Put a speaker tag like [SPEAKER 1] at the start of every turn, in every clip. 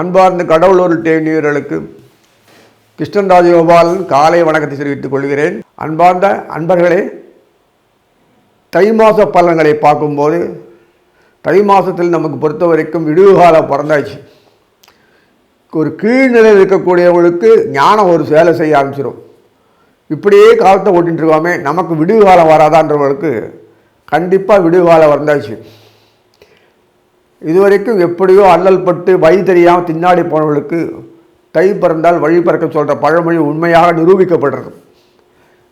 [SPEAKER 1] அன்பார்ந்த கடவுளூர் தேனியர்களுக்கு கிருஷ்ணன் ராஜகோபாலன் காலை வணக்கத்தை தெரிவித்துக் கொள்கிறேன். அன்பார்ந்த அன்பர்களே தை மாத பலன்களை பார்க்கும்போது தை மாதத்தில் நமக்கு பொறுத்த வரைக்கும் விடுவு பிறந்தாச்சு. ஒரு கீழ்நிலையில் இருக்கக்கூடியவங்களுக்கு ஞானம் ஒரு சேலை செய்ய ஆரம்பிச்சிடும் இப்படியே காலத்தை ஓட்டிகிட்டு இருக்காமே நமக்கு விடுகாலம் வராதான்றவங்களுக்கு கண்டிப்பாக விடுகாலம் வந்தாச்சு. இதுவரைக்கும் எப்படியோ அல்லல் பட்டு வழி தெரியாமல் தின்னாடி போனவர்களுக்கு தை பிறந்தால் வழி பிறக்க சொல்கிற பழமொழி உண்மையாக நிரூபிக்கப்படுறது.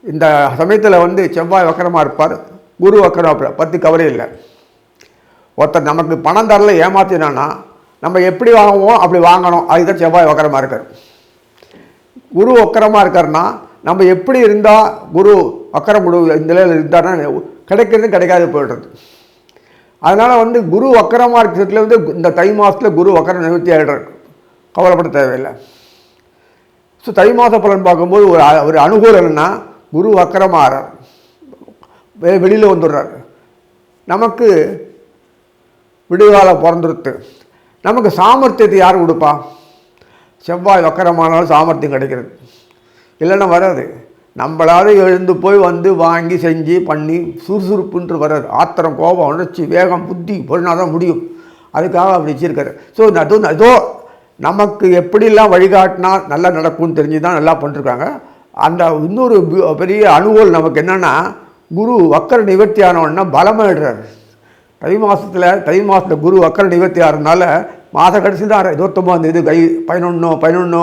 [SPEAKER 1] இந்த சமயத்தில் வந்து செவ்வாய் வக்கரமாக இருப்பார் குரு வக்கரமாக இருப்பார் பத்து கவலை இல்லை. ஒருத்தர் நமக்கு பணம் தரல ஏமாத்தினான்னா நம்ம எப்படி வாங்குவோம் அப்படி வாங்கணும். அதுதான் செவ்வாய் வக்கரமாக இருக்கார். குரு வக்கரமாக இருக்காருன்னா நம்ம எப்படி இருந்தால் குரு வக்கரம் குரு இந்த நிலையில் இருந்தாருன்னா கிடைக்கிறது கிடைக்காது போய்டுறது. அதனால் வந்து குரு வக்கரமாக இருக்கிறதுல வந்து இந்த தை மாதத்தில் குரு வக்கரம் நிவர்த்தி ஆகிடுறாரு கவலைப்பட தேவையில்லை. ஸோ தை மாத பலன் பார்க்கும்போது ஒரு ஒரு அனுகூலம் என்னன்னா குரு வக்கரமாகிறார் வெ வெளியில் வந்துடுறார். நமக்கு விடுகாலம் பிறந்துருத்து. நமக்கு சாமர்த்தியத்தை யார் கொடுப்பா? செவ்வாய் வக்கரமானாலும் சாமர்த்தியம் கிடைக்கிறது. இல்லைன்னா வராது. நம்மளால் எழுந்து போய் வந்து வாங்கி செஞ்சு பண்ணி சுறுசுறுப்புன்று வர்றார். ஆத்திரம் கோபம் உணர்ச்சி வேகம் புத்தி பொருளாக தான் முடியும். அதுக்காக அப்படி வச்சிருக்காரு. ஸோ அது ஏதோ நமக்கு எப்படிலாம் வழிகாட்டினா நல்லா நடக்கும்னு தெரிஞ்சு தான் நல்லா பண்ணிருக்காங்க. அந்த இன்னொரு பெரிய அணுகோல் நமக்கு என்னென்னா குரு வக்கர நிவர்த்தி ஆனவொன்னா பலமாயிடுறாரு தை மாதத்தில் தை மாதத்தில் குரு வக்கர நிவர்த்தி ஆகிறதுனால மாத கடைசி தான் ஆறார். இருபத்தொம்போது இது கை பதினொன்று பதினொன்று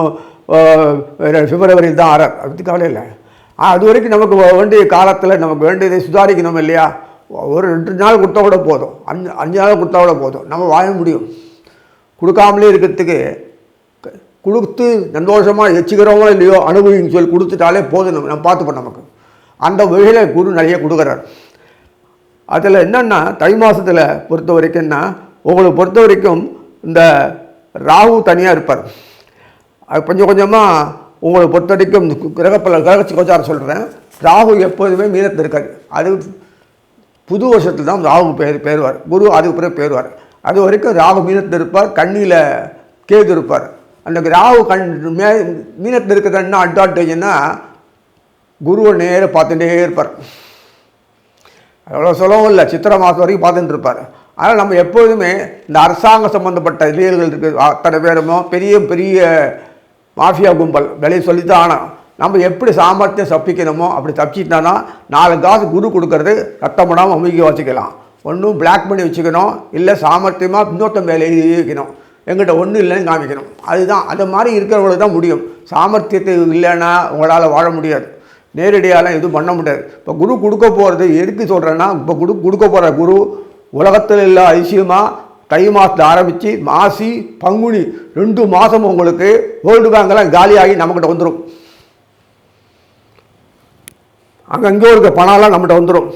[SPEAKER 1] பிப்ரவரியில் தான் ஆறார். அப்படி கவலை இல்லை. அது வரைக்கும் நமக்கு வேண்டிய காலத்தில் நமக்கு வேண்டியதை சுதாரிக்கணும் இல்லையா? ஒரு ரெண்டு நாள் கொடுத்தா கூட போதும். அஞ்சு அஞ்சு நாள் கொடுத்தா கூட போதும். நம்ம வாழ முடியும். கொடுக்காமலே இருக்கிறதுக்கு கொடுத்து சந்தோஷமாக வச்சுக்கிறோமோ இல்லையோ அனுபவின்னு சொல்லி கொடுத்துட்டாலே போதும் நம்ம நம்ம பார்த்துப்போம் நமக்கு. அந்த வகையில் குரு நிறைய கொடுக்குறார். அதில் என்னென்னா தை மாதத்தில் பொறுத்த வரைக்கும்னா உங்களை பொறுத்த வரைக்கும் இந்த ராகு தனியாக இருப்பார். அது கொஞ்சம் கொஞ்சமாக உங்களை பொறுத்த வரைக்கும் இந்த கிரகப்பல கிரக கோச்சாரம் சொல்கிறேன் ராகு எப்போதுமே மீனத்தில் இருக்காது அது புது வருஷத்தில் தான் ராகு பேர் பேருவார் குரு அதுக்கு பிறகு பேருவார் அது வரைக்கும் ராகு மீனத்தில் இருப்பார் கண்ணியில் கேது இருப்பார். அந்த ராகு கண் மே மீனத்தில் இருக்கிறது என்ன அட்வான்டேஜ்னா குருவை நேராக பார்த்துட்டே இருப்பார். அவ்வளோ சொல்லவும் இல்லை. சித்திரை மாதம் வரைக்கும் பார்த்துட்டு இருப்பார். அதனால் நம்ம எப்பொழுதுமே இந்த அரசாங்க சம்மந்தப்பட்ட இளைஞர்கள் இருக்குது. அத்தனை பேருமோ பெரிய பெரிய மாஃபியா கும்பல் வெளியே சொல்லித்தான் ஆனால் நம்ம எப்படி சாமர்த்தியம் தப்பிக்கணுமோ அப்படி தப்பிச்சிட்டோன்னா நாலு காசு குரு கொடுக்கறது ரத்தம் படாமல் அமுக்கி வச்சுக்கலாம் ஒன்றும் பிளாக் பண்ணி வச்சுக்கணும். இல்லை சாமர்த்தியமாக இன்னொருத்தன் மேலே எழுதி வைக்கணும். எங்கிட்ட ஒன்றும் இல்லைன்னு காமிக்கணும். அதுதான். அது மாதிரி இருக்கிறவங்களுக்கு தான் முடியும். சாமர்த்தியத்தை இல்லைன்னா உங்களால் வாழ முடியாது. நேரடியாலாம் எதுவும் பண்ண முடியாது. இப்போ குரு கொடுக்க போகிறது எதுக்கு சொல்கிறேன்னா இப்போ குரு கொடுக்க போகிற குரு உலகத்தில் இல்லை அதிசயமாக தை மாதத்தில் ஆரம்பித்து மாசி பங்குனி ரெண்டு மாதம் உங்களுக்கு வேர்ல்டு பேங்கெல்லாம் காலியாகி நம்மக்கிட்ட வந்துடும் அங்கங்கே இருக்க பணம்லாம் நம்மகிட்ட வந்துடும்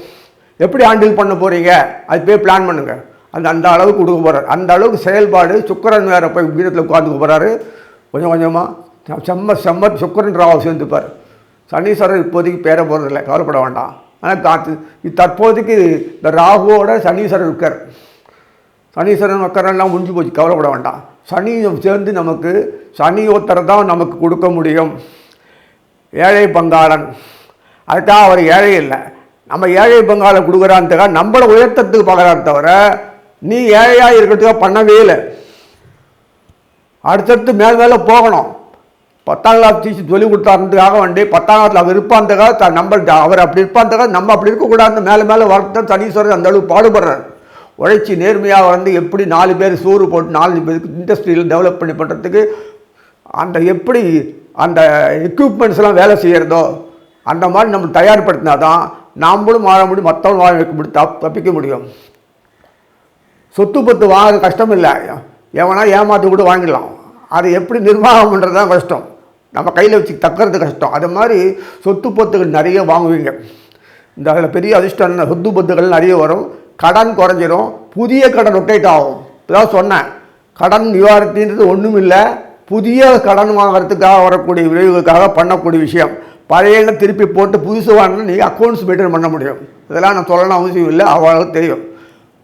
[SPEAKER 1] எப்படி ஹேண்டில் பண்ண போகிறீங்க அது போய் பிளான் பண்ணுங்கள் அந்த அந்த அளவுக்கு கொடுக்க போகிறார் அந்த அளவுக்கு செயல்பாடு சுக்கரன் வேறு போய் வீரத்தில் உட்காந்துக்க போகிறாரு கொஞ்சம் கொஞ்சமாக செம்ம செம்ம சுக்கரன் ராவ் சேர்ந்துப்பார். சனீஸ்வரர் இப்போதைக்கு பேர போகிறதில்ல கவலைப்பட வேண்டாம். ஆனால் காத்து தற்போதைக்கு இந்த ராகுவோட சனீஸ்வரர் இருக்கார். சனீஸ்வரன் மக்கரெல்லாம் முடிஞ்சு போச்சு. கவலைப்பட வேண்டாம். சனி சேர்ந்து நமக்கு சனி தான் நமக்கு கொடுக்க முடியும். ஏழை பங்காளன். அதுக்காக அவர் ஏழை இல்லை. நம்ம ஏழை பங்காளன் கொடுக்குறான்றதுக்காக நம்மளை உயர்த்தத்துக்கு பார்க்குறாரு தவிர நீ ஏழையாக இருக்கிறதுக்காக பண்ணவே இல்லை. அடுத்தடுத்து மேல் மேலே போகணும். பத்தாம் கிளாஸ் டீச்சர் சொல்லி கொடுத்தாருன்றதுக்காக வேண்டி பத்தாம் கிளாஸில் அவர் இருப்பான்றதுக்காக த- நம்ம அவர் அப்படி இருப்பான்றதுக்காக நம்ம அப்படி இருக்கக்கூடாது மேலே மேலே வரத்தான் சனீஸ்வரர் அந்த அளவுக்கு பாடுபடுறார். உழைச்சி நேர்மையாக வந்து எப்படி நாலு பேர் சோறு போட்டு நாலு பேருக்கு இண்டஸ்ட்ரியில் டெவலப் பண்ணி பண்ணுறதுக்கு அந்த எப்படி அந்த எக்யூப்மெண்ட்ஸ்லாம் வேலை செய்கிறதோ அந்த மாதிரி நம்ம தயார்படுத்தினா தான் நாமளும் வாழ முடியும் மற்றவங்களும் வாழ வைக்க முடியும் தப் தப்பிக்க முடியும். சொத்து பத்து வாங்க கஷ்டம் இல்லை. எவனா ஏமாற்றி கூட வாங்கிடலாம். அதை எப்படி நிர்வாகம் பண்ணுறது தான் கஷ்டம். நம்ம கையில் வச்சு தக்கிறது கஷ்டம். அது மாதிரி சொத்து பத்துகள் நிறைய வாங்குவீங்க. இந்த அதில் பெரிய அதிர்ஷ்டம் சொத்து பத்துகள் நிறைய வரும். கடன் குறைஞ்சிரும் புதிய கடன் ரொட்டேட் ஆகும். இப்போதான் சொன்னேன். கடன் நிவாரணத்தின்றது ஒன்றும் இல்லை புதிய கடன் வாங்குறதுக்காக வரக்கூடிய விளைவுகளுக்காக பண்ணக்கூடிய விஷயம். பழைய திருப்பி போட்டு புதுசு வாங்கினா நீங்கள் அக்கௌண்ட்ஸ் மெயின்டைன் பண்ண முடியும். இதெல்லாம் நான் சொல்லணும் அவசியம் இல்லை. அவ்வளோ தெரியும்.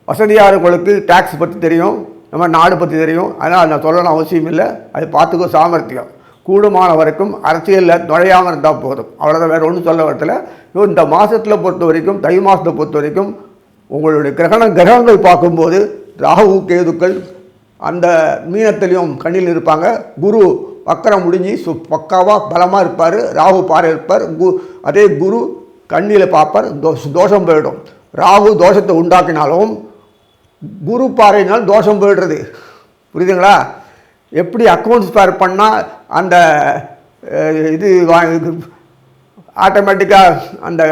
[SPEAKER 1] வசதியாளர்களுக்கு டேக்ஸ் பற்றி தெரியும். நம்ம நாடு பற்றி தெரியும். அதனால் நான் சொல்லணும் அவசியம் இல்லை. அது பார்த்துக்கோ சாமர்த்தியம். கூடுமான வரைக்கும் அரசியலில் நுழையாமல் இருந்தால் போதும். அவ்வளோதான் வேறு ஒன்றும் சொல்ல வரத்தில் இந்த மாதத்தில் பொறுத்த வரைக்கும் தை மாதத்தை பொறுத்த வரைக்கும் உங்களுடைய கிரகண கிரகங்கள் பார்க்கும்போது ராகு கேதுக்கள் அந்த மீனத்திலையும் கண்ணில் இருப்பாங்க. குரு வக்கரம் முடிஞ்சு சு பக்காவாக பலமாக இருப்பார். ராகு பாறை இருப்பார். கு அதே குரு கண்ணியில் பார்ப்பார். தோஷ தோஷம் போயிடும். ராகு தோஷத்தை உண்டாக்கினாலும் குரு பாறையினால் தோஷம் போயிடுறது. புரியுதுங்களா? எப்படி அக்கௌண்ட்ஸ் பேர் பண்ணால் அந்த இது இது ஆட்டோமேட்டிக்காக அந்த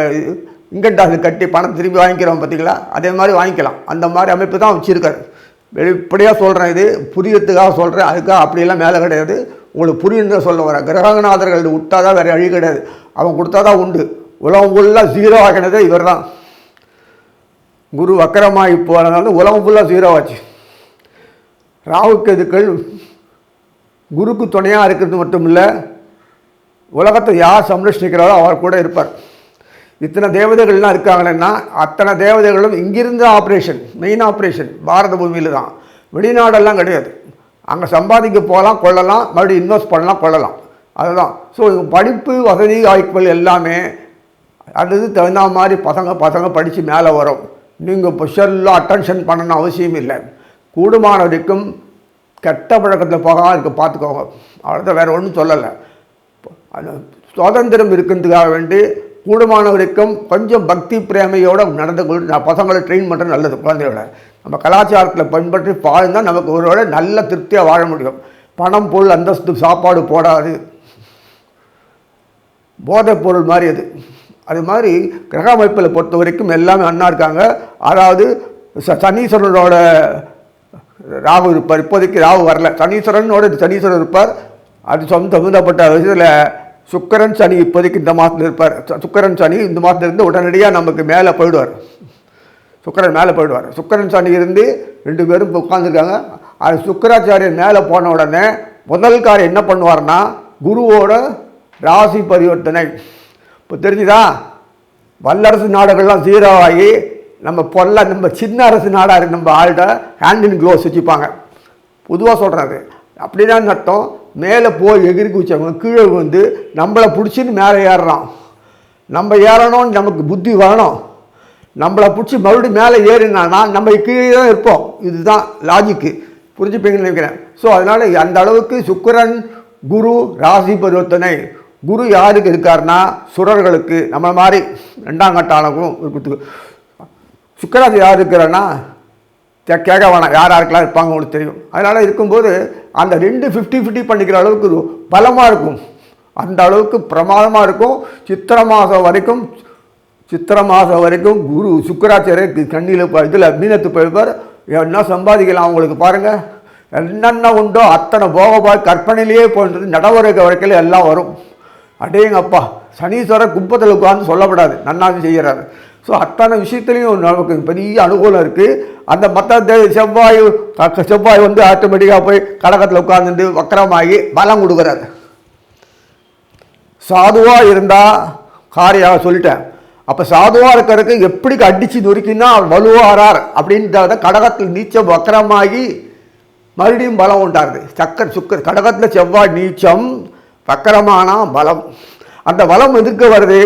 [SPEAKER 1] இன்கம் டாக்ஸ் கட்டி பணம் திரும்பி வாங்கிக்கிறோம் பார்த்தீங்களா? அதே மாதிரி வாங்கிக்கலாம். அந்த மாதிரி அமைப்பு தான் வச்சுருக்காரு. வெளிப்படையாக சொல்கிறேன் இது புரியத்துக்காக சொல்கிறேன் அதுக்காக அப்படியெல்லாம் மேலே கிடையாது. உங்களுக்கு புரியுன்ற சொல்ல வரேன். கிரகநாதர்கள் விட்டா தான் வேறு அழி கிடையாது. அவன் கொடுத்தா தான் உண்டு. உலகம் ஃபுல்லாக ஜீரோ ஆகினதே இவர் தான் குரு வக்கரமாகி போனதால உலகம் ஃபுல்லாக ஜீரோ ஆச்சு. ராவுக்கெதுக்கள் குருக்கு துணையாக இருக்கிறது மட்டும் இல்லை உலகத்தை யார் சம்ரட்சிக்கிறாரோ அவர் கூட இருப்பார். இத்தனை தேவதைகள்லாம் இருக்காங்கன்னா அத்தனை தேவதைகளும் இங்கிருந்து ஆப்ரேஷன் மெயின் ஆப்ரேஷன் பாரத பூமியில் தான். வெளிநாடெல்லாம் கிடையாது. அங்கே சம்பாதிக்க போகலாம் கொள்ளலாம் மறுபடியும் இன்வெஸ்ட் பண்ணலாம் கொள்ளலாம். அதுதான். ஸோ படிப்பு வசதி வாய்ப்புகள் எல்லாமே அது தகுந்த மாதிரி பசங்க பசங்க படித்து மேலே வரும். நீங்கள் ஸ்பெஷலாக அட்டென்ஷன் பண்ணணும் அவசியம் இல்லை. கூடுமான வரைக்கும் கெட்ட பழக்கத்தில் போகாமல் இருக்க பார்த்துக்கோங்க அவ்வளோதான் வேறு ஒன்றும் சொல்லலை. அது சுதந்திரம் இருக்கிறதுக்காக வேண்டி கூடுமான வரைக்கும் கொஞ்சம் பக்தி பிரேமையோடு நடந்து கொண்டு நான் பசங்களை ட்ரெயின் பண்ணுறது நல்லது குழந்தையோட நம்ம கலாச்சாரத்தில் பின்பற்றி வாழ்ந்தால் நமக்கு ஒருவேளை நல்ல திருப்தியாக வாழ முடியும். பணம் பொருள் அந்தஸ்து சாப்பாடு போடாது. போதைப் பொருள் மாதிரி அது. அது மாதிரி கிரக அமைப்பில் பொறுத்த வரைக்கும் எல்லாமே அண்ணா இருக்காங்க. அதாவது ச- சனீஸ்வரனோட ராகு இருப்பார். இப்போதைக்கு ராகு வரல. சனீஸ்வரனோட சனீஸ்வரர் இருப்பார். அது சொந்த சம்மந்தப்பட்ட விஷயத்தில் சுக்கரன் சனி இப்போதைக்கு இந்த மாதத்தில் இருப்பார். சுக்கரன் சனி இந்த மாதத்துல இருந்து உடனடியாக நமக்கு மேலே போயிடுவார். சுக்கரன் மேலே போயிடுவார். சுக்கரன் சனி இருந்து ரெண்டு பேரும் இப்போ உட்காந்துருக்காங்க அது சுக்கராச்சாரியன் மேலே போன உடனே முதல் என்ன பண்ணுவார்னா குருவோட ராசி பரிவர்த்தனை. இப்போ தெரிஞ்சுதா? வல்லரசு நாடுகள்லாம் ஜீரோ ஆகி நம்ம பொல்ல நம்ம சின்ன அரசு நாடாக நம்ம ஆள்கிட்ட ஹேண்ட் இன் க்ளோஸ் வச்சுப்பாங்க பொதுவாக சொல்கிறது அப்படிதான் அர்த்தம்? மேலே போய் எகிரி குச்சவங்க கீழே வந்து நம்மளை பிடிச்சின்னு மேலே ஏறுறான். நம்ம ஏறணும்னு நமக்கு புத்தி வேணும். நம்மளை பிடிச்சி மறுபடியும் மேலே ஏறினான்னா நம்ம கீழே தான் இருப்போம். இதுதான் லாஜிக்கு புரிஞ்சுப்பீங்கன்னு நினைக்கிறேன். ஸோ அதனால் அந்த அளவுக்கு சுக்கரன் குரு ராசி பரிவர்த்தனை. குரு யாருக்கு இருக்காருன்னா சுரர்களுக்கு. நம்ம மாதிரி ரெண்டாம் கட்டாளக்கும் இருக்கிறதுக்கு. சுக்கராசி யார் இருக்கிறான்னா கேட்க வேணாம் யார் யாருக்கெல்லாம் இருப்பாங்க உங்களுக்கு தெரியும். அதனால் இருக்கும்போது அந்த ரெண்டு ஃபிஃப்டி ஃபிஃப்டி பண்ணிக்கிற அளவுக்கு பலமாக இருக்கும். அந்த அளவுக்கு பிரமாதமாக இருக்கும். சித்திரை மாதம் வரைக்கும் சித்திரை மாதம் வரைக்கும் குரு சுக்கராச்சாரியர் கண்ணியில் இதில் மீனத்து போயிருப்பார். என்ன சம்பாதிக்கலாம் அவங்களுக்கு பாருங்கள் என்னென்ன உண்டோ அத்தனை போகபாய் கற்பனையிலேயே போன்றது நடவடிக்கை வரைக்கும் எல்லாம் வரும். அடேங்கப்பா சனீஸ்வரர் கும்பத்தில் உட்காந்து சொல்லப்படாது. நன்னாவது செய்கிறாரு ஸோ அத்தனை விஷயத்துலையும் நமக்கு பெரிய அனுகூலம் இருக்குது அந்த மற்ற செவ்வாய் க- செவ்வாய் வந்து ஆட்டோமேட்டிக்காக போய் கடகத்தில் உட்காந்துட்டு வக்கரமாகி பலம் கொடுக்குறாரு. சாதுவாக இருந்தால் காரியாக சொல்லிட்டேன். அப்போ சாதுவாக இருக்கிறதுக்கு எப்படி அடித்து நொறுக்கினா வலுவாரார் அப்படின்றத கடகத்தில் நீச்சம் வக்கரமாகி மறுபடியும் பலம் உண்டாருது. சக்கர் சுக்கர் கடகத்தில் செவ்வாய் நீச்சம் வக்கரமானா பலம். அந்த பலம் எதுக்கு வருது?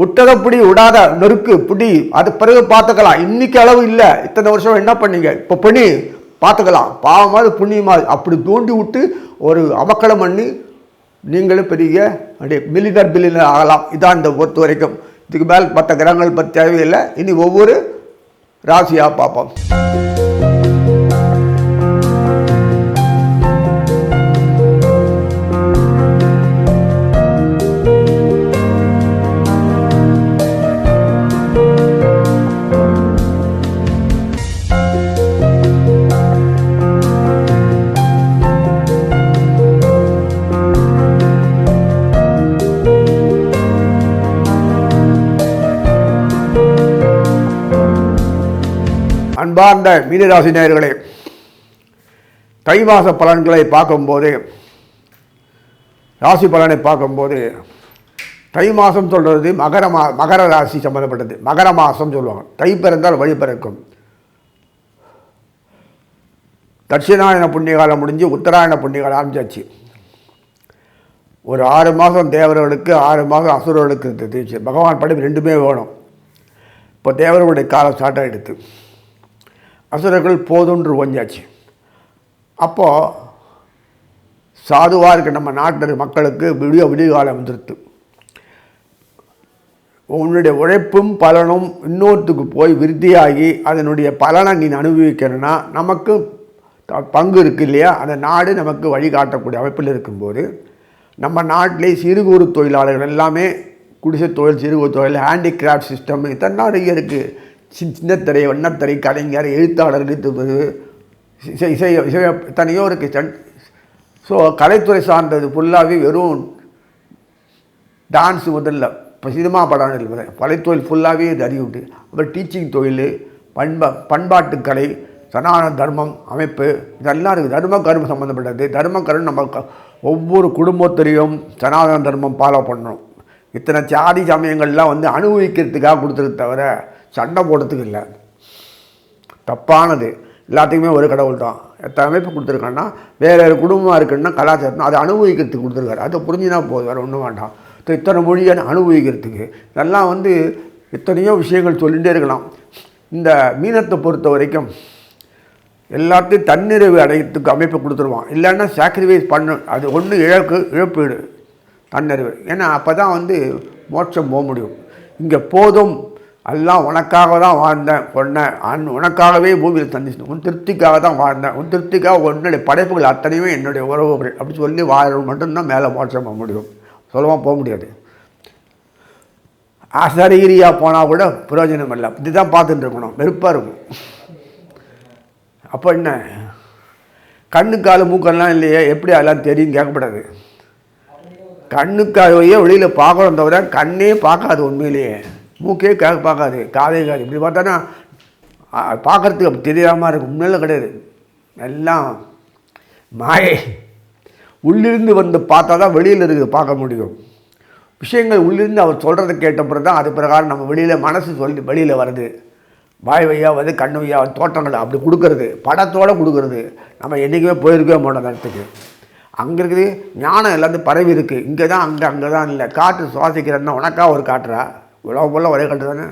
[SPEAKER 1] விட்டதை பிடி விடாத நெருக்கு பிடி அது பிறகு பார்த்துக்கலாம். இன்னைக்கு அளவு இல்லை. இத்தனை வருஷம் என்ன பண்ணீங்க? இப்போ பண்ணி பார்த்துக்கலாம். பாவமாவது புண்ணியமாவது அப்படி தூண்டி விட்டு ஒரு அமக்கலம் பண்ணி நீங்களும் பெரிய அப்படியே மில்லினர் பில்லினர் ஆகலாம். இதான் இந்த பொறுத்த வரைக்கும். இதுக்கு மேல் மற்ற கிரகங்கள் பற்றி தேவையில்லை. இனி ஒவ்வொரு ராசியாக பார்ப்போம். அன்பார்ந்த மீனராசி நேயர்களே தை மாத பலன்களை பார்க்கும்போது ராசி பலனை பார்க்கும்போது தை மாதம் சொல்கிறது மகர மா மகர ராசி சம்மந்தப்பட்டது மகர மாதம் சொல்லுவாங்க. தை பிறந்தால் வழி பிறக்கும். தட்சிணாயன புண்ணிய காலம் முடிஞ்சு உத்தராயண புண்ணிய காலம் ஆரம்பிச்சாச்சு. ஒரு ஆறு மாதம் தேவர்களுக்கு ஆறு மாதம் அசுரர்களுக்கு இருந்தது பகவான் படிப்பு ரெண்டுமே வேணும். இப்போ தேவர்களுடைய காலம் ஸ்டார்ட் ஆகிடுது அசுரர்கள் போதுன்று ஒஞ்சாச்சு அப்போது சாதுவாக இருக்க நம்ம நாட்டு மக்களுக்கு விடிய விடிய வந்துடுத்து உன்னுடைய உழைப்பும் பலனும் இன்னொருத்துக்கு போய் விருத்தியாகி அதனுடைய பலனை நீ அனுபவிக்கணும்னா நமக்கு த- பங்கு இருக்கு இல்லையா? அந்த நாடு நமக்கு வழிகாட்டக்கூடிய அமைப்பில் இருக்கும்போது நம்ம நாட்டிலே சிறு குறு தொழிலாளர்கள் எல்லாமே குடிசை தொழில் சிறு குறு தொழில் ஹேண்டிகிராஃப்ட் சிஸ்டம் இதெல்லாம் நிறைய இருக்குது சின் சின்னத்திரை வண்ணத்திரை கலைஞர் எழுத்தாளர் இசை இசை இசை எத்தனையோ இருக்குது ஸோ கலைத்துறை சார்ந்தது ஃபுல்லாகவே வெறும் டான்ஸ் முதல்ல இப்போ சினிமா படம் இல்லை. கலைத்தொழில் ஃபுல்லாகவே இது அறிவுண்டு அப்புறம் டீச்சிங் தொழில் பண்பா பண்பாட்டு கலை சனாதன தர்மம் அமைப்பு இதெல்லாம் இருக்குது. தர்ம கர்மம் சம்மந்தப்பட்டது தர்ம கர்மம் நம்ம ஒவ்வொரு குடும்பத்திலையும் சனாதன தர்மம் ஃபாலோ பண்ணணும். இத்தனை சாதி சமயங்கள்லாம் வந்து அனுபவிக்கிறதுக்காக கொடுத்துருக்கு தவிர சண்டை போடுறதுக்கு இல்லை. தப்பானது. எல்லாத்துக்குமே ஒரு கடவுள் தான். எத்தனை அமைப்பு கொடுத்துருக்காங்கன்னா வேறு வேறு குடும்பமாக இருக்குன்னா கலாச்சாரம் அதை அனுபவிக்கிறதுக்கு கொடுத்துருக்காரு. அதை புரிஞ்சுனா போதும் வேறு ஒன்றும் வேண்டாம். இத்தனை மொழியை அனுபவிக்கிறதுக்கு. இதெல்லாம் வந்து எத்தனையோ விஷயங்கள் சொல்லிகிட்டே இருக்கலாம். இந்த மீனத்தை பொறுத்த வரைக்கும் எல்லாத்தையும் தன்னிறைவு அடையத்துக்கு அமைப்பு கொடுத்துருவான். இல்லைன்னா சாக்ரிஃபைஸ் பண்ண. அது ஒன்று இழக்கு இழப்பீடு. தன்னிறைவு. ஏன்னா அப்போ தான் வந்து மோட்சம் போக முடியும். இங்கே போதும். எல்லாம் உனக்காக தான் வாழ்ந்தேன் கொண்டேன் அன் உனக்காகவே பூமியில் தந்திச்சு உன் திருப்திக்காக தான் வாழ்ந்தேன். உன் திருப்திக்காக உன்னுடைய படைப்புகள் அத்தனையுமே என்னுடைய உறவுகள். அப்படி சொல்லி வாழ மட்டும்தான் மேலே மோட்சம் போக முடியும். சொல்லமாக போக முடியாது. அசரீரியாக போனால் கூட பிரயோஜனம் இல்லை. இதுதான் பார்த்துட்டு இருக்கணும். வெறுப்பாக இருக்கும். அப்போ என்ன? கண்ணு கால் மூக்கெல்லாம் இல்லையே. எப்படி அதெல்லாம் தெரியும் கேட்கப்படாது. கண்ணுக்காகவே வெளியில் பார்க்கணும் தவிர கண்ணே பார்க்காது உண்மையிலேயே. மூக்கே கே பார்க்காது காதே காது. இப்படி பார்த்தோன்னா பார்க்குறதுக்கு அப்படி தெரியாமல் இருக்கும். முன்னெல்லாம் கிடையாது. எல்லாம் மாயை. உள்ளிருந்து வந்து பார்த்தா தான் வெளியில் இருக்குது பார்க்க முடியும். விஷயங்கள் உள்ளிருந்து அவர் சொல்கிறத கேட்டப்புறம் தான் அது பிரகாரம் நம்ம வெளியில் மனசு சொல்லி வெளியில் வருது. வாய் வையாக வந்து கண்ணு வையாக தோட்டங்கள் அப்படி கொடுக்கறது படத்தோடு கொடுக்கறது. நம்ம என்றைக்குமே போயிருக்கவே மாட்டோம் நேரத்துக்கு இடத்துக்கு. அங்கே இருக்குது ஞானம் எல்லாத்தையும் பரவி இருக்குது இங்கே தான் அங்கே அங்கே தான் இல்லை. காற்று சுவாசிக்கிறதுனா உனக்கா ஒரு காட்டுறா உலகம் ஃபுல்லாக ஒரே கண்டு தானே?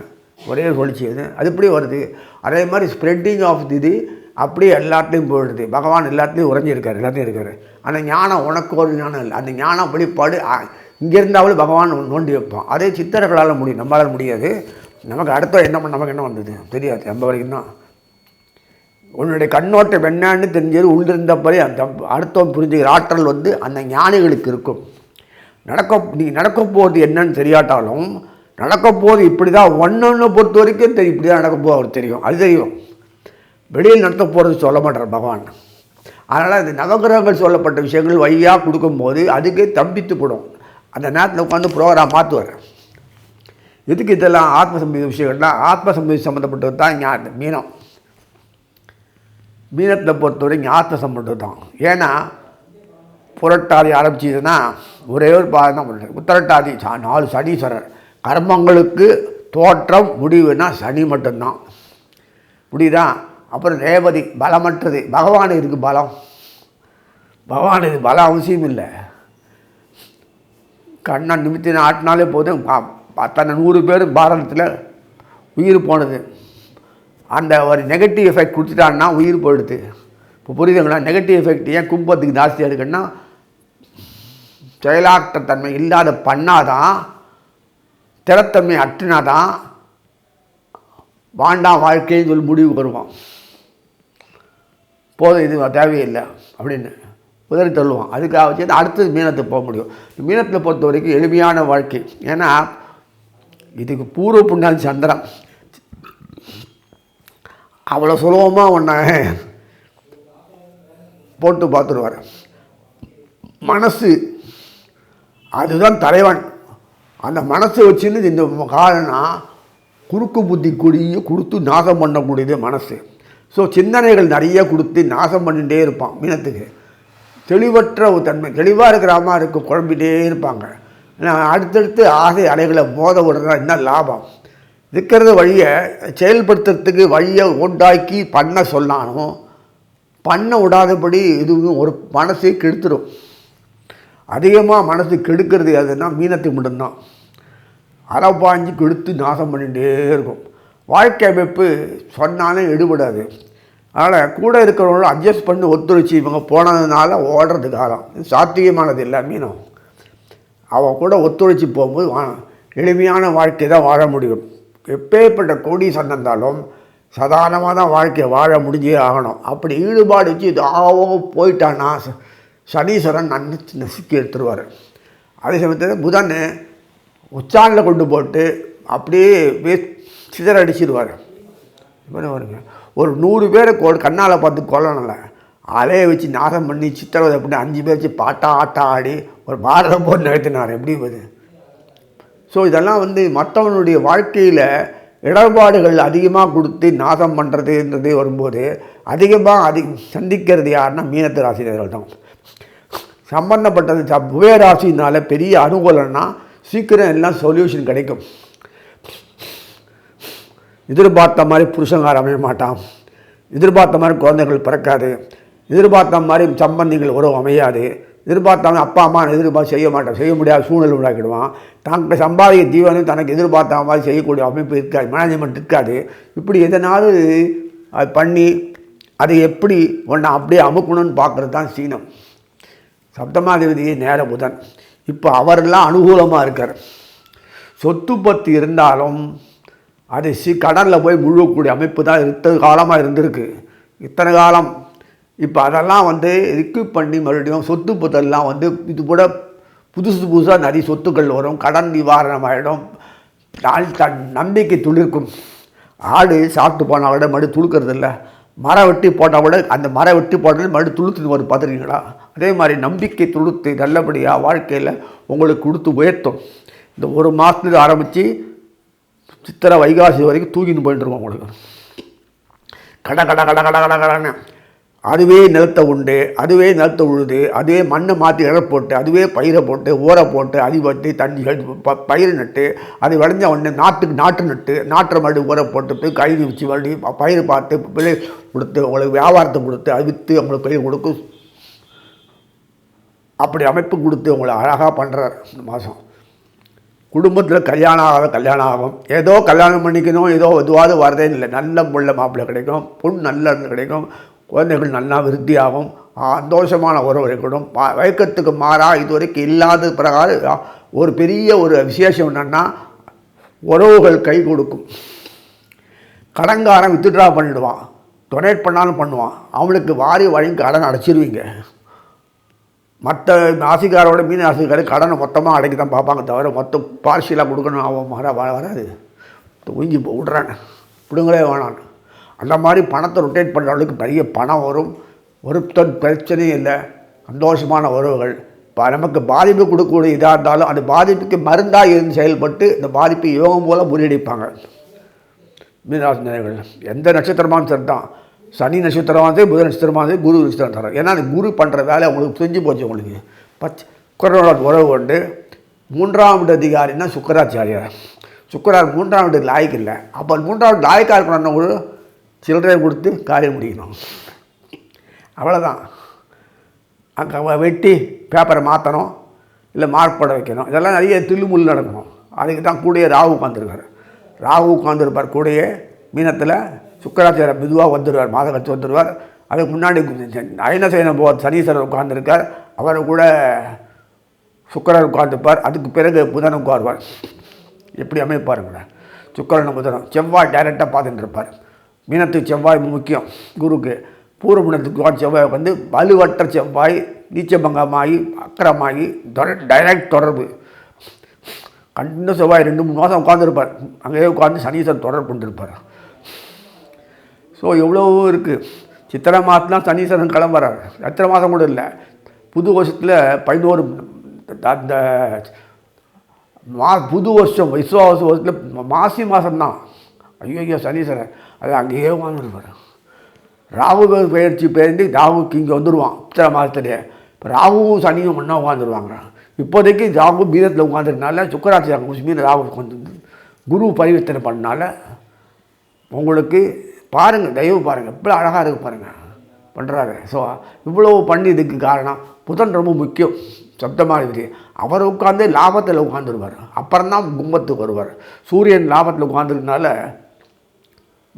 [SPEAKER 1] ஒரே சொல்லிச்சு அது அது இப்படி வருது. அதே மாதிரி ஸ்ப்ரெட்டிங் ஆஃப் இது அப்படியே எல்லாத்துலேயும் போயிடுது. பகவான் எல்லாத்துலேயும் உறைஞ்சிருக்காரு எல்லாத்தையும் இருக்கார். அந்த ஞானம் உனக்கு ஒரு ஞானம் இல்லை. அந்த ஞானம் வெளிப்பாடு இங்கே இருந்தாலும் பகவான் நோண்டி வைப்பான். அதே சித்தர்களால் முடியும் நம்மளால் முடியாது. நமக்கு அடுத்த என்ன பண்ண நமக்கு என்ன வந்தது? தெரியாது. நம்ம வரைக்கும் தான். உன்னுடைய கண்ணோட்டம் என்னன்னு தெரிஞ்சது உள்ளிருந்தபடி அந்த அடுத்தவன் புரிஞ்சுக்கிற ஆற்றல் வந்து அந்த ஞானிகளுக்கு இருக்கும். நடக்க நீ நடக்க போகிறது என்னன்னு தெரியாட்டாலும் நடக்க போகுது இப்படி தான் ஒன்று பொறுத்த வரைக்கும் தெரியும். இப்படி தான் நடக்க போகுது அவருக்கு தெரியும். அது தெரியும். வெளியில் நடத்த போகிறது சொல்ல மாட்டார் பகவான். அதனால் இந்த நவகிரகங்கள் சொல்லப்பட்ட விஷயங்கள் வழியாக கொடுக்கும்போது அதுக்கே தம்பித்துப்படும். அந்த நேரத்தில் உட்காந்து ப்ரோக்ராம் மாற்றுவார் எதுக்கு இதெல்லாம் ஆத்ம சம்பந்த விஷயங்கள்னா ஆத்ம சம்பந்தி சம்மந்தப்பட்டது தான் ஞா மீனம். மீனத்தை பொறுத்தவரைக்கும் ஆத்ம சம்பந்தம் தான். ஏன்னா புரட்டாதி ஆரம்பிச்சதுன்னா ஒரே ஒரு பாதம் தான் உத்தரட்டாதி சா- நாலு சனீஸ்வரர். கர்மங்களுக்கு தோற்றம் முடிவுனா சனி மட்டும்தான். முடியுதா அப்புறம் ரேவதி பலமற்றது. பகவான் இதுக்கு பலம்? பகவான் இது பலம் அவசியம் இல்லை. கண்ணை நிமித்தி ஆட்டினாலே போதும். பத்தனை அத்தனை நூறு பேர் பாரதத்தில் உயிர் போனது. அந்த ஒரு நெகட்டிவ் எஃபெக்ட் கொடுத்துட்டான்னா உயிர் போயிடுது. இப்போ புரியுதுங்களா? நெகட்டிவ் எஃபெக்ட் ஏன் கும்பத்துக்கு ஜாஸ்தியாக இருக்குன்னா செயலாற்ற தன்மை இல்லாத பண்ணாதான் ஸ்திரத்தன்மை அட்டினா தான் வாண்டாம் வாழ்க்கைன்னு சொல்லி முடிவுக்கு வருவான் போதும் இது தேவையில்லை அப்படின்னு உதறி தள்ளுவான். அதுக்காக வச்சு அடுத்தது மீனத்தை போக முடியும். மீனத்தில் பொறுத்த வரைக்கும் எளிமையான வாழ்க்கை. ஏன்னா இதுக்கு பூர்வ புண்ணாதி சந்திரன். அவ்வளோ சுலபமாக உன்னை போட்டு பார்த்துருவார். மனசு அதுதான் தலைவன். அந்த மனசை வச்சுன்னு இந்த காலனா குறுக்கு புத்தி கூடிய கொடுத்து நாசம் பண்ணக்கூடியது மனசு. ஸோ சிந்தனைகள் நிறைய கொடுத்து நாசம் பண்ணிகிட்டே இருப்பான் மீனத்துக்கு. தெளிவற்ற ஒரு தன்மை தெளிவாக இருக்கிற அம்மா இருக்க குழம்பிட்டே இருப்பாங்க. ஏன்னா அடுத்தடுத்து ஆசை அலைகளை மோத விடுறதா என்ன லாபம்? இருக்கிறத வழியை செயல்படுத்துறதுக்கு வழியை உண்டாக்கி பண்ண சொன்னாலும் பண்ண விடாதபடி இதுவும் ஒரு மனசை கெடுத்துடும் அதிகமாக மனசு கெடுக்கிறது எதுன்னா மீனத்தை மட்டும்தான். அறப்பாஞ்சு கெடுத்து நாசம் பண்ணிகிட்டே இருக்கும். வாழ்க்கை அமைப்பு சொன்னாலும் எடுபடாது. அதனால் கூட இருக்கிறவங்களும் அட்ஜஸ்ட் பண்ணி ஒத்துழைச்சி இவங்க போனதுனால ஓடுறது காலம் இது சாத்தியமானது இல்லை மீனம். அவன் கூட ஒத்துழைச்சி போகும்போது வா- எளிமையான வாழ்க்கை தான் வாழ முடியும். எப்பேற்பட்ட கோடி இருந்தாலும் சாதாரணமாக தான் வாழ்க்கையை வாழ முடிஞ்சே ஆகணும். அப்படி ஈடுபாடு வச்சு இதாகவும் போயிட்டான்னா சனீஸ்வரன் நன்னிச்சு நசுக்கி எடுத்துருவார். அதே சமயத்தில் புதன் உச்சானில் கொண்டு போட்டு அப்படியே வே சிதறடிச்சிடுவார் என்ன வருங்க ஒரு நூறு பேரை கொ கண்ணால் பார்த்து கொல்லணும்ல. அலைய வச்சு நாசம் பண்ணி சித்திரவதை அப்படின்னு அஞ்சு பேர் வச்சு பாட்டா ஆட்டா ஆடி ஒரு பாரதம் போட்டு நிறுத்தினார் எப்படி இது ஸோ இதெல்லாம் வந்து மற்றவனுடைய வாழ்க்கையில் இடர்பாடுகள் அதிகமாக கொடுத்து நாசம் பண்ணுறதுன்றது வரும்போது அதிகமாக அதி சந்திக்கிறது யாருன்னா மீனத்து ராசினியர்கள் தான் சம்பந்தப்பட்டது ச- குபேர பெரிய அனுகூலம்னா சீக்கிரம் எல்லாம் சொல்யூஷன் கிடைக்கும். எதிர்பார்த்த மாதிரி புருஷங்கார அமைய மாட்டான். எதிர்பார்த்த மாதிரி குழந்தைகள் பிறக்காது. எதிர்பார்த்த மாதிரி சம்பந்திகள் உறவு அமையாது. எதிர்பார்த்த மாதிரி அப்பா அம்மா எதிர்பார்த்து செய்ய மாட்டான். செய்ய முடியாத சூழ்நிலை உண்டாக்கிடுவான். தனக்கு சம்பாதிக்க ஜீவனும் தனக்கு எதிர்பார்த்த மாதிரி செய்யக்கூடிய அமைப்பு இருக்காது. மேனேஜ்மெண்ட் இருக்காது. இப்படி எதனாலும் அது பண்ணி அதை எப்படி ஒன்றை அப்படியே அமுக்கணும்னு பார்க்குறது தான் சீனம். சப்தமாதிபதியே நேர புதன். இப்போ அவரெல்லாம் அனுகூலமாக இருக்கார். சொத்து பத்து இருந்தாலும் அது சி கடலில் போய் முழுகக்கூடிய அமைப்பு தான் இத்தனை காலமாக இருந்திருக்கு. இத்தனை காலம். இப்போ அதெல்லாம் வந்து ரிக்யூப் பண்ணி மறுபடியும் சொத்து பத்தெல்லாம் வந்து இது கூட புதுசு புதுசாக நிறைய சொத்துக்கள் வரும். கடன் நிவாரணம் ஆகிடும் நாள் தன் நம்பிக்கை துளிர்க்கும். ஆடு சாப்பிட்டு போனால் விட மறுபடியும் துளுக்கிறது இல்லை மரம் வெட்டி போட்டால் கூட அந்த மரம் வெட்டி போட்டது மறுபடியும் துளுத்துன்னு வரும். பார்த்துருக்கீங்களா? அதே மாதிரி நம்பிக்கை துளுத்து நல்லபடியாக வாழ்க்கையில் உங்களுக்கு கொடுத்து உயர்த்தும். இந்த ஒரு மாதத்துக்கு ஆரம்பித்து சித்திரை வைகாசி வரைக்கும் தூக்கின்னு போயிட்டுருவோம் உங்களுக்கு. கட கட கட கட கட கடன்னு. அதுவே நிலத்தை உண்டு அதுவே நிலத்தை உழுது அதுவே மண்ணை மாற்றி இழ போட்டு அதுவே பயிரை போட்டு ஊற போட்டு அடிபட்டு வட்டி தண்ணி கழிச்சு ப பயிர் நட்டு அது விளைஞ்ச உடனே நாட்டுக்கு நாட்டு நட்டு நாட்டை மறுபடி ஊற போட்டு கழுவி வச்சு மறுபடியும் பயிர் பார்த்து விலை கொடுத்து உங்களுக்கு வியாபாரத்தை கொடுத்து அது விற்று உங்களுக்கு பயிர் கொடுக்கும். அப்படி அமைப்பு கொடுத்து உங்களை அழகாக பண்ணுறார் இந்த மாதம். குடும்பத்தில் கல்யாணம் ஆகாத கல்யாணம் ஆகும். ஏதோ கல்யாணம் பண்ணிக்கணும் ஏதோ எதுவாவது வரதே இல்லை. நல்ல முள்ள மாப்பிள்ளை கிடைக்கும் பொண் நல்ல கிடைக்கும் குழந்தைகள் நல்லா விருத்தியாகும் சந்தோஷமான உறவு இருக்கணும். வ- வழக்கத்துக்கு மாறா இதுவரைக்கும் இல்லாத பிரகாரம் ஒரு பெரிய ஒரு விசேஷம் என்னென்னா உறவுகள் கை கொடுக்கும். கடன்காரன் வித்ட்ரா பண்ணிடுவான். டொனேட் பண்ணாலும் பண்ணுவான். அவனுக்கு வாரி வழங்கி கடன் அடைச்சிருவீங்க. மற்ற நாசிக்காரோட மீன் ராசிக்காரர் கடனை மொத்தமாக அடைக்க தான் பார்ப்பாங்க தவிர மொத்தம் பார்சியலாக கொடுக்கணும் அவன் வர வர வராது. ஒஞ்சி விட்றான் விடுங்களே வேணான் அந்த மாதிரி பணத்தை ரொட்டேட் பண்ணுறவளுக்கு பெரிய பணம் வரும். ஒருத்தர் பிரச்சனையும் இல்லை. சந்தோஷமான உறவுகள். இப்போ நமக்கு பாதிப்பு கொடுக்கக்கூடிய இதாக இருந்தாலும் அந்த பாதிப்புக்கு மருந்தாக இருந்து செயல்பட்டு இந்த பாதிப்பை யோகம் போல முறியடிப்பாங்க. மீனராசி நேயர்கள் எந்த நட்சத்திரமானு சரி தான் சனி நட்சத்திரமானது சரி புத நட்சத்திரமாக குரு நட்சத்திரம் தரோம். ஏன்னா அந்த குரு பண்ணுற வேலை உங்களுக்கு தெரிஞ்சு போச்சு உங்களுக்கு பச் சுக்கரனோட உறவு கொண்டு மூன்றாம் வீட்டு அதிகாரின்னா சுக்கராச்சாரியார். சுக்கரார் மூன்றாம் வீட்டுக்கு லாய்க்கு இல்லை. அப்போ மூன்றாம் வீட்டு லாய்க்காக இருக்கணும்னா ஒரு சில்லறை கொடுத்து காரியம் முடிக்கணும். அவ்வளோதான் அங்கே வெட்டி பேப்பரை மாற்றணும் இல்லை மார்க் போட வைக்கணும். இதெல்லாம் நிறைய தில்லுமுள் நடக்கணும் அதுக்கு தான் கூடயே ராகு உட்காந்துருக்காரு ராகு உட்காந்துருப்பார் கூடயே மீனத்தில் சுக்கராச்சாரியர் மெதுவாக வந்துடுவார் மாதகத்து வந்துடுவார். அதுக்கு முன்னாடி அயனசேனம் போ சனீஸ்வரர் உட்காந்துருக்கார் அவர் கூட சுக்கரர் உட்கார்ந்துப்பார் அதுக்கு பிறகு புதன் உட்காருவார். எப்படி அமைப்பாருங்களேன் சுக்கரன் புதனம் செவ்வாய் டைரெக்டாக பார்த்துட்டு இருப்பார். மீனத்துக்கு செவ்வாய் முக்கியம் குருக்கு. பூர்வகுணத்துக்கு செவ்வாய் வந்து வலுவற்ற செவ்வாய் நீச்சபங்கமாகி அக்கரமாகி டைரக்ட் தொடர்பு. கண்டிப்பாக செவ்வாய் ரெண்டு மூணு மாதம் உட்காந்துருப்பார் அங்கேயே உட்காந்து சனீஸ்வரன் தொடர்பு கொண்டிருப்பார். ஸோ எவ்வளவோ இருக்குது சித்திரை மாதம்லாம் சனீஸ்வரன் கிளம்புறார் சித்திரை மாதம் கூட இல்லை. புது வருஷத்தில் பதினோரு அந்த மா புது வருஷம் விஸ்வாச வருஷத்தில் மாசி மாதம்தான். ஐயோ ஐயோ சனீஸ்வரன் அது அங்கேயே உட்காந்துருப்பார் ராகு பயிற்சி பெயர்ந்து ராகுக்கு இங்கே வந்துடுவான் சித்திரை மாதத்துலேயே இப்போ ராகுவும் சனியும் ஒன்றா உட்காந்துருவாங்க இப்போதைக்கு ராகு மீனத்தில் உட்காந்துருக்கனால சுக்கராச்சாரம் மீன் ராகு வந்து குரு பரிவர்த்தனை பண்ணனால உங்களுக்கு பாருங்கள் தயவு பாருங்கள் எப்படி அழகாக இருக்கு பாருங்கள் பண்ணுறாரு ஸோ இவ்வளோ பண்ணி இதுக்கு காரணம் புதன் ரொம்ப முக்கியம். சப்தமாதிபதி அவர் உட்காந்து லாபத்தில் உட்காந்துருவார் அப்புறம் தான் கும்பத்துக்கு வருவார். சூரியன் லாபத்தில் உட்காந்துருக்கனால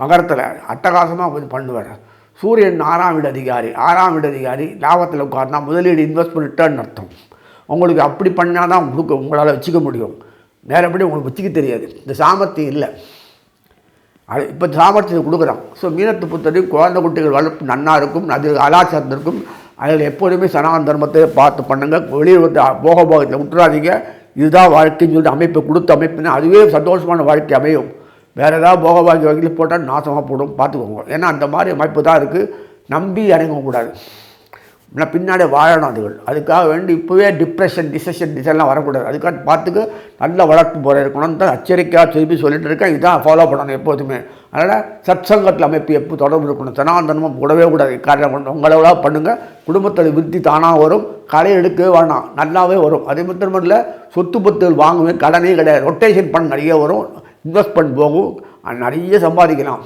[SPEAKER 1] மகரத்தில் அட்டகாசமாக கொஞ்சம் பண்ணுவார். சூரியன் ஆறாம் வீடு அதிகாரி. ஆறாம் வீடு அதிகாரி லாபத்தில் உட்கார்னா முதலீடு இன்வெஸ்ட்மெண்ட் ரிட்டர்ன் அர்த்தம். உங்களுக்கு அப்படி பண்ணால் தான் உங்களுக்கு உங்களால் வச்சுக்க முடியும். நேரப்படி உங்களுக்கு வச்சுக்க தெரியாது. இந்த சாமர்த்தியம் இல்லை. அது இப்போ சாமர்த்தியத்தை கொடுக்குறான். ஸோ மீனத்தை புத்தரையும் குழந்தை குட்டிகள் வளர்ப்பு நன்னா இருக்கும் அது கலாச்சாரத்தில் இருக்கும். அதில் எப்போதுமே சனாதன தர்மத்தை பார்த்து பண்ணுங்க. வெளியில் போக போகபோகத்தில் விட்டுறாதீங்க இதுதான் வாழ்க்கைன்னு சொல்லிட்டு அமைப்பு கொடுத்த அமைப்புன்னா அதுவே சந்தோஷமான வாழ்க்கை அமையும். வேறு ஏதாவது போகபாகி வகையில் போட்டால் நாசமாக போடும். பார்த்துக்கோங்க. ஏன்னா அந்த மாதிரி அமைப்பு தான் இருக்குது நம்பி இறங்கக்கூடாது இல்லை பின்னாடி வாழணும் அதுகள். அதுக்காக வேண்டி இப்போவே டிப்ரெஷன் டிசஷன் டிசைன்லாம் வரக்கூடாது. அதுக்காக பார்த்துக்கு நல்ல வளர்ப்பு போகிற இருக்கணும். தான் எச்சரிக்கையாக திருப்பி சொல்லிட்டு இருக்கேன். இதான் ஃபாலோ பண்ணணும் எப்போதுமே. அதனால் சத்சங்கத்தில் அமைப்பு எப்போ தொடர்பு இருக்கணும்? தனாந்தனமும் கூடவே கூடாது. காரணம் கொண்டு உங்களோட பண்ணுங்கள் குடும்பத்தில் விருத்தி தானாக வரும். கடை எடுக்கவே வேணாம். நல்லாவே வரும். அதே மட்டும் இல்லை சொத்து பத்துகள் வாங்குவேன். கடனே கிடையாது. ரொட்டேஷன் பண்ண நிறைய வரும். இன்வெஸ்ட்மெண்ட் போகும். நிறைய சம்பாதிக்கலாம்.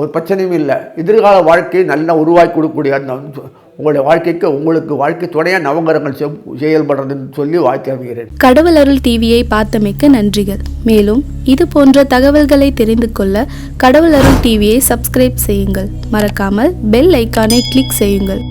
[SPEAKER 1] ஒரு பிரச்சனையும் இல்லை. எதிர்கால வாழ்க்கையை நல்லா உருவாக்கி கொடுக்கக்கூடிய அந்த உங்களுடைய வாழ்க்கைக்கு உங்களுக்கு வாழ்க்கை துணையாக நவங்கரங்கள் செயல்படுறதுன்னு சொல்லி வாழ்த்து அமைகிறேன்
[SPEAKER 2] கடவுள் அருள் டிவியை பார்த்தமைக்கு நன்றிகள். மேலும் இது போன்ற தகவல்களை தெரிந்து கொள்ள கடவுள் அருள் டிவியை சப்ஸ்கிரைப் செய்யுங்கள். மறக்காமல் பெல் ஐக்கானை கிளிக் செய்யுங்கள்.